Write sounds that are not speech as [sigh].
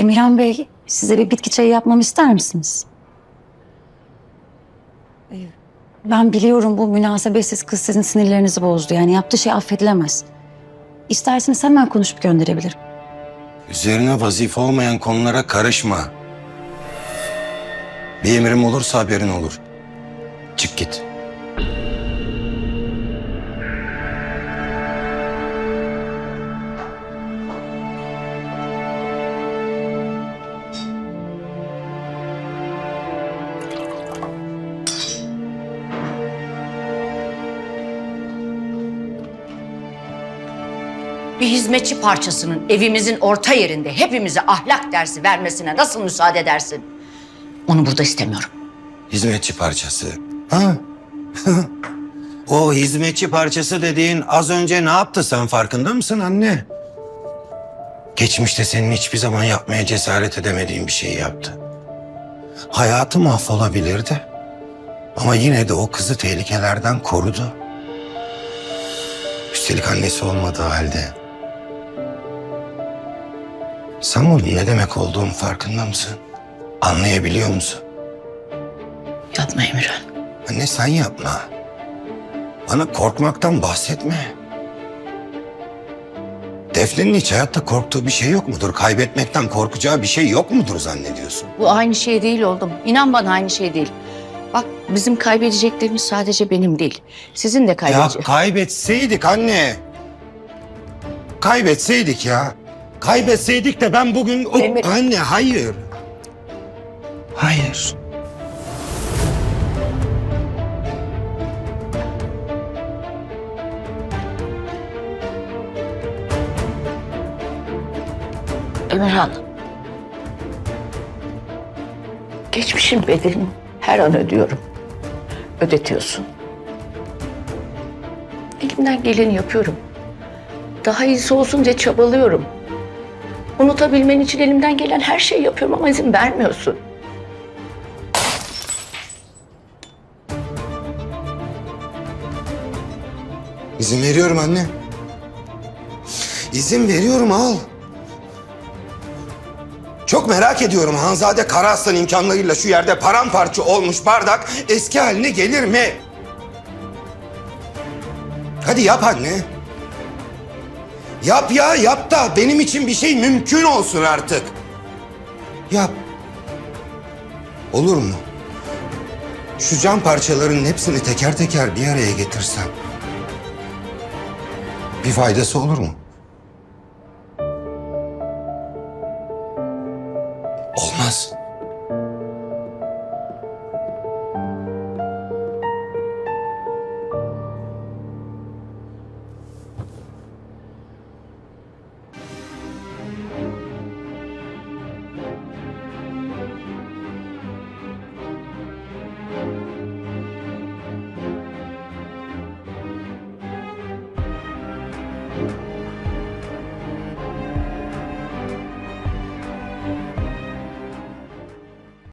Emirhan Bey, size bir bitki çayı yapmamı ister misiniz? Ee, Ben biliyorum bu münasebetsiz kız sizin sinirlerinizi bozdu. Yani yaptığı şey affedilemez. İsterseniz hemen konuşup gönderebilirim. Üzerine vazife olmayan konulara karışma. Bir emrim olursa haberin olur. Çık git. Bir hizmetçi parçasının evimizin orta yerinde hepimize ahlak dersi vermesine nasıl müsaade edersin? Onu burada istemiyorum. Hizmetçi parçası. Ha? [laughs] o hizmetçi parçası dediğin az önce ne yaptı sen farkında mısın anne? Geçmişte senin hiçbir zaman yapmaya cesaret edemediğin bir şeyi yaptı. Hayatı mahvolabilirdi. Ama yine de o kızı tehlikelerden korudu. Üstelik annesi olmadığı halde. Bunun ne demek olduğunu farkında mısın? Anlayabiliyor musun? Yapma Emirhan. Anne sen yapma. Bana korkmaktan bahsetme. Defne'nin hiç hayatta korktuğu bir şey yok mudur? Kaybetmekten korkacağı bir şey yok mudur zannediyorsun? Bu aynı şey değil oğlum. İnan bana aynı şey değil. Bak bizim kaybedeceklerimiz sadece benim değil. Sizin de Ya kaybedecek. kaybetseydik anne. Kaybetseydik ya. Kaybetseydik de ben bugün... o- Emir- Anne hayır. Hayır. Emirhan. Geçmişin bedelini her an ödüyorum. Ödetiyorsun. Elimden geleni yapıyorum. Daha iyisi olsun diye çabalıyorum. Unutabilmen için elimden gelen her şeyi yapıyorum ama izin vermiyorsun. İzin veriyorum anne. İzin veriyorum al. Çok merak ediyorum Hanzade Karaaslan imkanlarıyla şu yerde paramparça olmuş bardak eski haline gelir mi? Hadi yap anne. Yap ya yap da benim için bir şey mümkün olsun artık. Yap. Olur mu? Şu cam parçalarının hepsini teker teker bir araya getirsem. Bir faydası olur mu? Olmaz.